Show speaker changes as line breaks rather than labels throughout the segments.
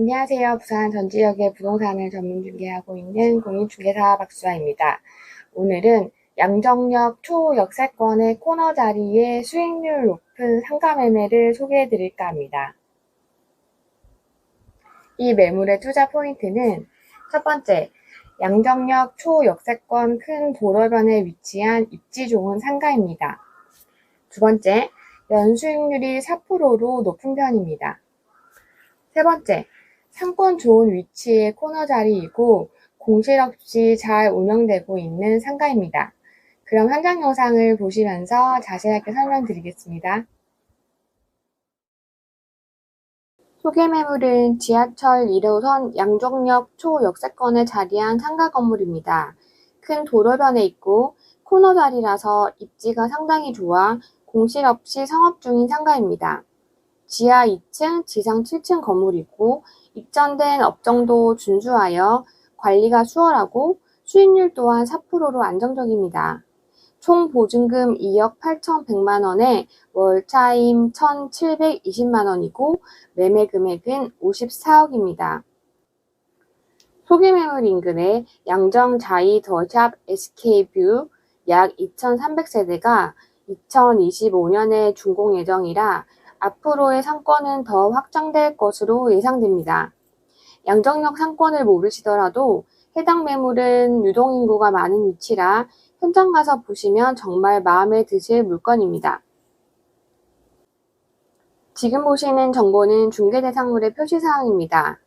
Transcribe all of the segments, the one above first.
안녕하세요. 부산 전 지역의 부동산을 전문 중개하고 있는 공인중개사 박수아입니다. 오늘은 양정역 초역세권의 코너 자리에 수익률 높은 상가 매매를 소개해 드릴까 합니다. 이 매물의 투자 포인트는 첫 번째, 양정역 초역세권 큰 도로변에 위치한 입지 좋은 상가입니다. 두 번째, 연수익률이 4%로 높은 편입니다. 세 번째, 상권 좋은 위치의 코너 자리이고 공실 없이 잘 운영되고 있는 상가입니다. 그럼 현장 영상을 보시면서 자세하게 설명드리겠습니다. 소개 매물은 지하철 1호선 양정역 초역세권에 자리한 상가 건물입니다. 큰 도로변에 있고 코너 자리라서 입지가 상당히 좋아 공실 없이 상업 중인 상가입니다. 지하 2층, 지상 7층 건물이고 입전된 업종도 준수하여 관리가 수월하고 수익률 또한 4%로 안정적입니다. 총 보증금 2억 8,100만 원에 월차임 1,720만 원이고 매매 금액은 54억입니다. 소개 매물 인근에 양정 자이 더샵 SK뷰 약 2,300세대가 2025년에 준공 예정이라 앞으로의 상권은 더 확장될 것으로 예상됩니다. 양정역 상권을 모르시더라도 해당 매물은 유동인구가 많은 위치라 현장 가서 보시면 정말 마음에 드실 물건입니다. 지금 보시는 정보는 중개대상물의 표시사항입니다.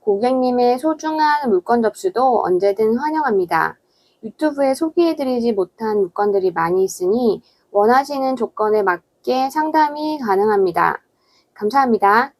고객님의 소중한 물건 접수도 언제든 환영합니다. 유튜브에 소개해드리지 못한 물건들이 많이 있으니 원하시는 조건에 맞 게 상담이 가능합니다. 감사합니다.